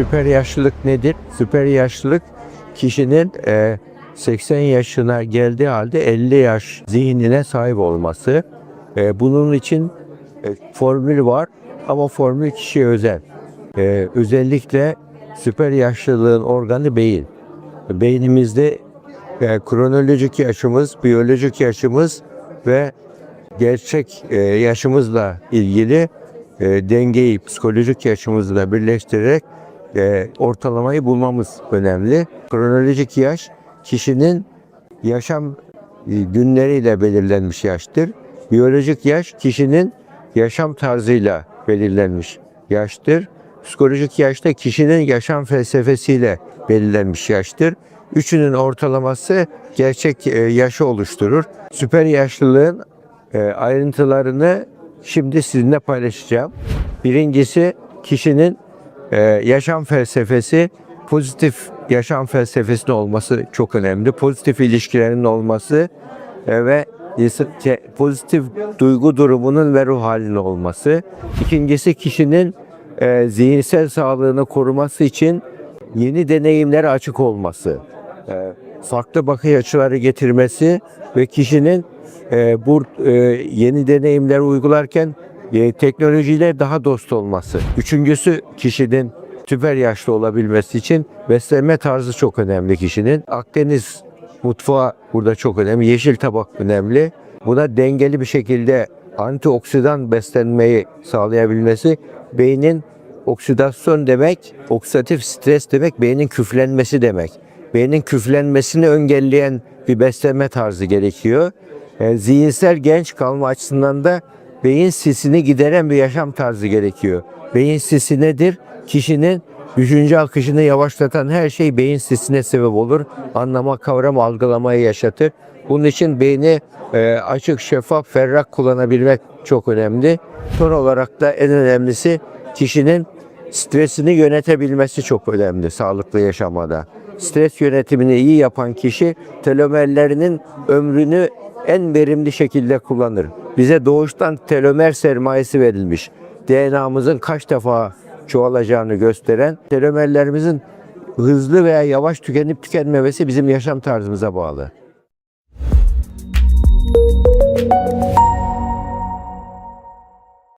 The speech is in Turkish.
Süper yaşlılık nedir? Süper yaşlılık kişinin e, 80 yaşına geldiği halde 50 yaş zihnine sahip olması. E, bunun için e, formül var ama formül kişiye özel. E, özellikle süper yaşlılığın organı beyin. Beynimizde e, kronolojik yaşımız, biyolojik yaşımız ve gerçek e, yaşımızla ilgili e, dengeyi psikolojik yaşımızla birleştirerek e, ortalamayı bulmamız önemli. Kronolojik yaş kişinin yaşam e, günleriyle belirlenmiş yaştır. Biyolojik yaş kişinin yaşam tarzıyla belirlenmiş yaştır. Psikolojik yaşta kişinin yaşam felsefesiyle belirlenmiş yaştır. Üçünün ortalaması gerçek e, yaşı oluşturur. Süper yaşlılığın e, ayrıntılarını şimdi sizinle paylaşacağım. Birincisi kişinin e, yaşam felsefesi, pozitif yaşam felsefesinin olması çok önemli. Pozitif ilişkilerin olması e, ve ke- pozitif duygu durumunun ve ruh halinin olması. İkincisi kişinin e, zihinsel sağlığını koruması için yeni deneyimlere açık olması. E, farklı bakış açıları getirmesi ve kişinin e, bu e, yeni deneyimleri uygularken e, teknolojiyle daha dost olması. Üçüncüsü kişinin süper yaşlı olabilmesi için beslenme tarzı çok önemli kişinin. Akdeniz mutfağı burada çok önemli. Yeşil tabak önemli. Buna dengeli bir şekilde antioksidan beslenmeyi sağlayabilmesi beynin oksidasyon demek, oksidatif stres demek beynin küflenmesi demek. Beynin küflenmesini engelleyen bir beslenme tarzı gerekiyor. E, zihinsel genç kalma açısından da beyin sisini gideren bir yaşam tarzı gerekiyor. Beyin sisi nedir? Kişinin düşünce akışını yavaşlatan her şey beyin sisine sebep olur. Anlama, kavrama, algılamayı yaşatır. Bunun için beyni e, açık, şeffaf, ferrah kullanabilmek çok önemli. Son olarak da en önemlisi kişinin stresini yönetebilmesi çok önemli sağlıklı yaşamada. Stres yönetimini iyi yapan kişi telomerlerinin ömrünü en verimli şekilde kullanır. Bize doğuştan telomer sermayesi verilmiş. DNA'mızın kaç defa çoğalacağını gösteren telomerlerimizin hızlı veya yavaş tükenip tükenmemesi bizim yaşam tarzımıza bağlı.